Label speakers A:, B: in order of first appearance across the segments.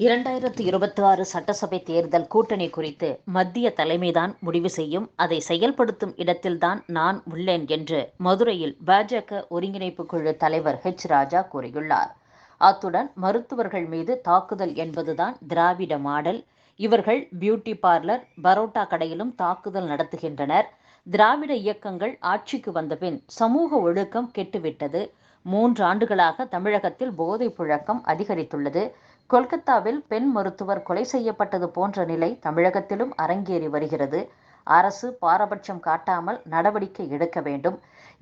A: இரண்டாயிரத்தி இருபத்தி ஆறு சட்டசபை தேர்தல் கூட்டணி குறித்து மத்திய தலைமைதான் முடிவு செய்யும். அதை செயல்படுத்தும் இடத்தில்தான் நான் உள்ளேன் என்று மதுரையில் பாஜக ஒருங்கிணைப்பு குழு தலைவர் ஹெச் ராஜா கூறியுள்ளார். அத்துடன் மருத்துவர்கள் மீது தாக்குதல் என்பதுதான் திராவிட மாடல். இவர்கள் பியூட்டி பார்லர் பரோட்டா கடையிலும் தாக்குதல் நடத்துகின்றனர். திராவிட இயக்கங்கள் ஆட்சிக்கு வந்தபின் சமூக ஒழுக்கம் கெட்டுவிட்டது. மூன்று ஆண்டுகளாக தமிழகத்தில் போதைப் புழக்கம் அதிகரித்துள்ளது. கொல்கத்தாவில் பெண் மருத்துவர் கொலை செய்யப்பட்டது போன்ற நிலை தமிழகத்திலும் அரங்கேறி வருகிறது. அரசு பாரபட்சம் காட்டாமல் நடவடிக்கை எடுக்க வேண்டும்.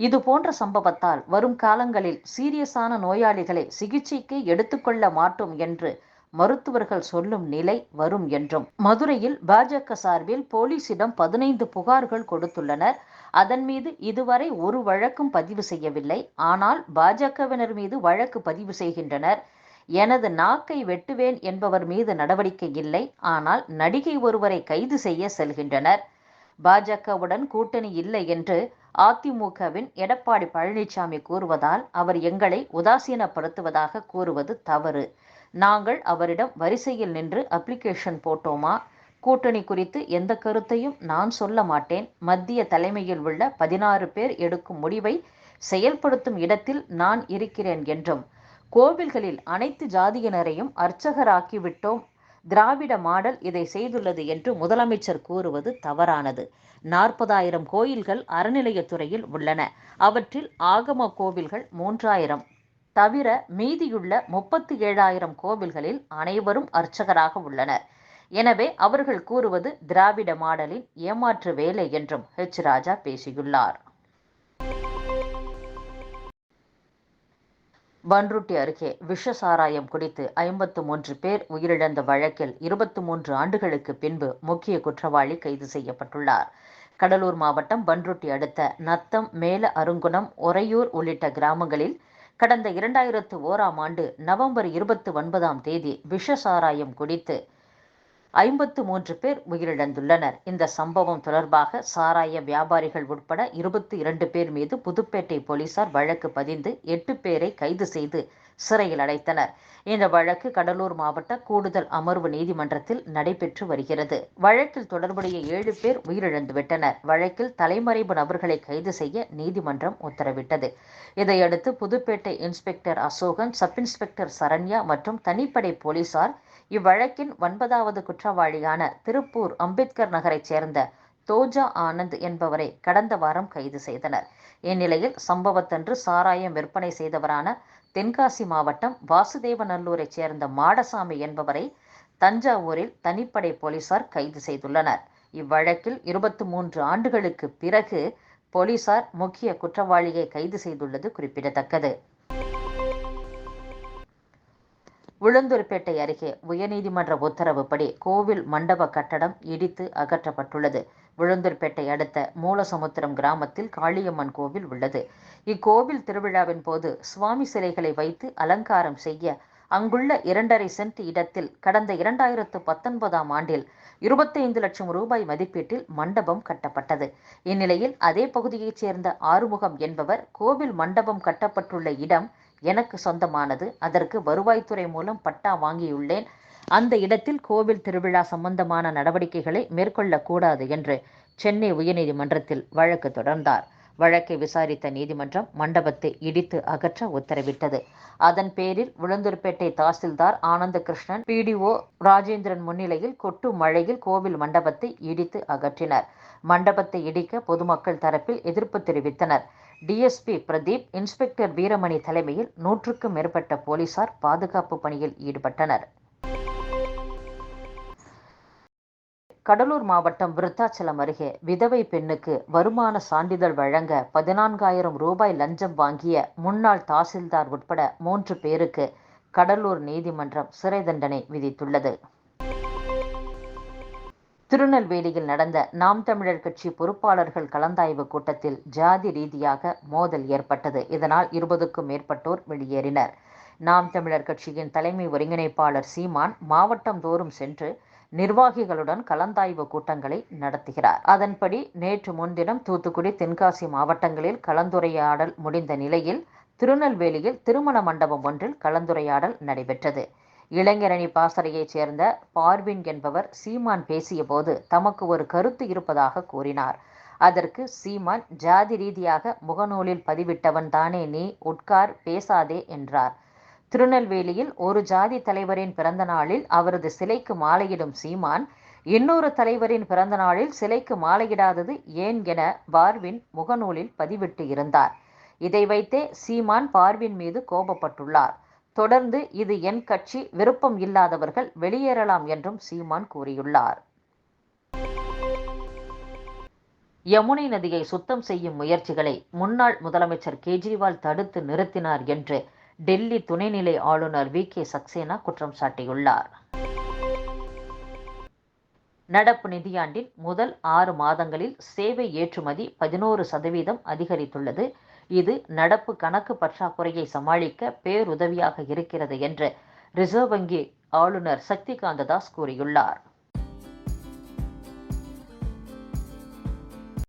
A: இது போன்ற சம்பவத்தால் வரும் காலங்களில் சீரியஸான நோயாளிகளை சிகிச்சைக்கு எடுத்துக்கொள்ள மாட்டோம் என்று மருத்துவர்கள் சொல்லும் நிலை வரும் என்றும். மதுரையில் பாஜக சார்பில் போலீசிடம் பதினைந்து புகார்கள் கொடுத்துள்ளனர். அதன் மீது இதுவரை ஒரு வழக்கும் பதிவு செய்யவில்லை. ஆனால் பாஜகவினர் மீது வழக்கு பதிவு செய்கின்றனர். எனது நாக்கை வெட்டுவேன் என்பவர் மீது நடவடிக்கை இல்லை ஆனால் நடிகை ஒருவரை கைது செய்ய செல்கின்றனர். பாஜகவுடன் கூட்டணி இல்லை என்று அதிமுகவின் எடப்பாடி பழனிசாமி கூறுவதால் அவர் எங்களை உதாசீனப்படுத்துவதாக கூறுவது தவறு. நாங்கள் அவரிடம் வரிசையில் நின்று அப்ளிகேஷன் போட்டோமா? கூட்டணி குறித்து எந்த கருத்தையும் நான் சொல்ல மாட்டேன். மத்திய தலைமையில் உள்ள பதினாறு பேர் எடுக்கும் முடிவை செயல்படுத்தும் இடத்தில் நான் இருக்கிறேன் என்றும் கோவில்களில் அனைத்து ஜாதியினரையும் அர்ச்சகராக்கி விட்டோம் திராவிட மாடல் இதை செய்துள்ளது என்று முதலமைச்சர் கூறுவது தவறானது. நாற்பதாயிரம் கோயில்கள் அறநிலையத்துறையில் உள்ளன. அவற்றில் ஆகம கோவில்கள் மூன்றாயிரம். தவிர மீதியுள்ள முப்பத்தி ஏழாயிரம் கோவில்களில் அனைவரும் அர்ச்சகராக உள்ளனர். எனவே அவர்கள் கூறுவது திராவிட மாடலின் ஏமாற்று வேலை என்றும் ஹெச் ராஜா பேசியுள்ளார். பன்ருட்டி அருகே விஷ சாராயம் குடித்து ஐம்பத்து மூன்று பேர் உயிரிழந்த வழக்கில் இருபத்தி மூன்று ஆண்டுகளுக்கு பின்பு முக்கிய குற்றவாளி கைது செய்யப்பட்டுள்ளார். கடலூர் மாவட்டம் பன்ருட்டி அடுத்த நத்தம் மேல அருங்குணம் ஒரையூர் உள்ளிட்ட கிராமங்களில் கடந்த இரண்டாயிரத்து ஓராம் ஆண்டு நவம்பர் இருபத்தி ஒன்பதாம் தேதி விஷ சாராயம் குடித்து ஐம்பத்து மூன்று பேர் உயிரிழந்துள்ளனர். இந்த சம்பவம் தொடர்பாக சாராய வியாபாரிகள் உட்பட இருபத்தி இரண்டு பேர் மீது புதுப்பேட்டை போலீசார் வழக்கு பதிந்து எட்டு பேரை கைது செய்து சிறையில் அடைத்தனர். இந்த வழக்கு கடலூர் மாவட்ட கூடுதல் அமர்வு நீதிமன்றத்தில் நடைபெற்று வருகிறது. வழக்கில் தொடர்புடைய ஏழு பேர் உயிரிழந்துவிட்டனர் வழக்கில் தலைமறைவு நபர்களை கைது செய்ய நீதிமன்றம் உத்தரவிட்டது. இதையடுத்து Pudupettai inspector Ashokan sub inspector Saranya மற்றும் தனிப்படை போலீசார் இவ்வழக்கின் ஒன்பதாவது குற்றவாளியான திருப்பூர் அம்பேத்கர் நகரைச் சேர்ந்த தோஜா ஆனந்த் என்பவரை கடந்த வாரம் கைது செய்தனர். இந்நிலையில் சம்பவத்தன்று சாராயம் விற்பனை செய்தவரான தென்காசி மாவட்டம் வாசுதேவநல்லூரைச் சேர்ந்த மாடசாமி என்பவரை தஞ்சாவூரில் தனிப்படை போலீசார் கைது செய்துள்ளனர். இவ்வழக்கில் இருபத்தி மூன்று ஆண்டுகளுக்கு பிறகு போலீசார் முக்கிய குற்றவாளியை கைது செய்துள்ளது குறிப்பிடத்தக்கது. உளுந்தூர்பேட்டை அருகே உயர்நீதிமன்ற உத்தரவுப்படி கோவில் மண்டப கட்டடம் இடித்து அகற்றப்பட்டுள்ளது. உளுந்தூர்பேட்டை அடுத்த மூலசமுத்திரம் கிராமத்தில் காளியம்மன் கோவில் உள்ளது. இக்கோவில் திருவிழாவின் போது சுவாமி சிலைகளை வைத்து அலங்காரம் செய்ய அங்குள்ள இரண்டரை சென்ட் இடத்தில் கடந்த இரண்டாயிரத்து பத்தொன்பதாம் ஆண்டில் இருபத்தைந்து லட்சம் ரூபாய் மதிப்பீட்டில் மண்டபம் கட்டப்பட்டது. இந்நிலையில் அதே பகுதியைச் சேர்ந்த ஆறுமுகம் என்பவர் கோவில் மண்டபம் கட்டப்பட்டுள்ள இடம் எனக்கு சொந்தமானது. அதற்கு வருவாய்த்துறை மூலம் பட்டா வாங்கியுள்ளேன். அந்த இடத்தில் கோவில் திருவிழா சம்பந்தமான நடவடிக்கைகளை மேற்கொள்ளக்கூடாது என்று சென்னை உயர்நீதிமன்றத்தில் வழக்கு தொடர்ந்தார். வழக்கை விசாரித்த நீதிமன்றம் மண்டபத்தை இடித்து அகற்ற உத்தரவிட்டது. அதன் பேரில் உளுந்தூர்பேட்டை தாசில்தார் ஆனந்த கிருஷ்ணன் பிடிஓ ராஜேந்திரன் முன்னிலையில் கொட்டு மழையில் கோவில் மண்டபத்தை இடித்து அகற்றினர். மண்டபத்தை இடிக்க பொதுமக்கள் தரப்பில் எதிர்ப்பு தெரிவித்தனர். டிஎஸ்பி பிரதீப் இன்ஸ்பெக்டர் வீரமணி தலைமையில் நூற்றுக்கும் மேற்பட்ட போலீசார் பாதுகாப்பு பணியில் ஈடுபட்டனர். கடலூர் மாவட்டம் விருத்தாச்சலம் அருகே விதவை பெண்ணுக்கு வருமான சான்றிதழ் வழங்க பதினான்காயிரம் ரூபாய் லஞ்சம் வாங்கிய முன்னாள் தாசில்தார் உட்பட மூன்று பேருக்கு கடலூர் நீதிமன்றம் சிறை தண்டனை விதித்துள்ளது. திருநெல்வேலியில் நடந்த நாம் தமிழர் கட்சி பொறுப்பாளர்கள் கலந்தாய்வு கூட்டத்தில் ஜாதி ரீதியாக மோதல் ஏற்பட்டது. இதனால் இருபதுக்கும் மேற்பட்டோர் வெளியேறினர். நாம் தமிழர் கட்சியின் தலைமை ஒருங்கிணைப்பாளர் சீமான் மாவட்டம் தோறும் சென்று நிர்வாகிகளுடன் கலந்தாய்வு கூட்டங்களை நடத்துகிறார். அதன்படி நேற்று முன்தினம் தூத்துக்குடி தென்காசி மாவட்டங்களில் கலந்துரையாடல் முடிந்த நிலையில் திருநெல்வேலியில் திருமண மண்டபம் ஒன்றில் கலந்துரையாடல் நடைபெற்றது. இளைஞரணி பாசறையைச் சேர்ந்த பார்வின் என்பவர் சீமான் பேசியபோது தமக்கு ஒரு கருத்து இருப்பதாக கூறினார். அதற்கு சீமான் ஜாதி ரீதியாக முகநூலில் பதிவிட்டவன் தானே நீ உட்கார் பேசாதே என்றார். திருநெல்வேலியில் ஒரு ஜாதி தலைவரின் பிறந்த நாளில் அவரது சிலைக்கு மாலையிடும் சீமான் இன்னொரு தலைவரின் பிறந்த நாளில் சிலைக்கு மாலையிடாதது ஏன் என பார்வின் முகநூலில் பதிவிட்டு இருந்தார். இதை வைத்தே சீமான் பார்வின் மீது கோபப்பட்டுள்ளார். தொடர்ந்து இது என் கட்சி விருப்பம் இல்லாதவர்கள் வெளியேறலாம் என்றும் சீமான் கூறியுள்ளார். யமுனை நதியை சுத்தம் செய்யும் முயற்சிகளை முன்னாள் முதலமைச்சர் கெஜ்ரிவால் தடுத்து நிறுத்தினார் என்று டெல்லி துணைநிலை ஆளுநர் வி. கே. சக்சேனா குற்றம் சாட்டியுள்ளார். நடப்பு நிதியாண்டின் முதல் ஆறு மாதங்களில் சேவை ஏற்றுமதி பதினோரு சதவீதம் அதிகரித்துள்ளது. இது நடப்பு கணக்கு பற்றாக்குறையை சமாளிக்க பேருதவியாக இருக்கிறது என்று ரிசர்வ் வங்கி ஆளுநர் சக்திகாந்த தாஸ் கூறியுள்ளார்.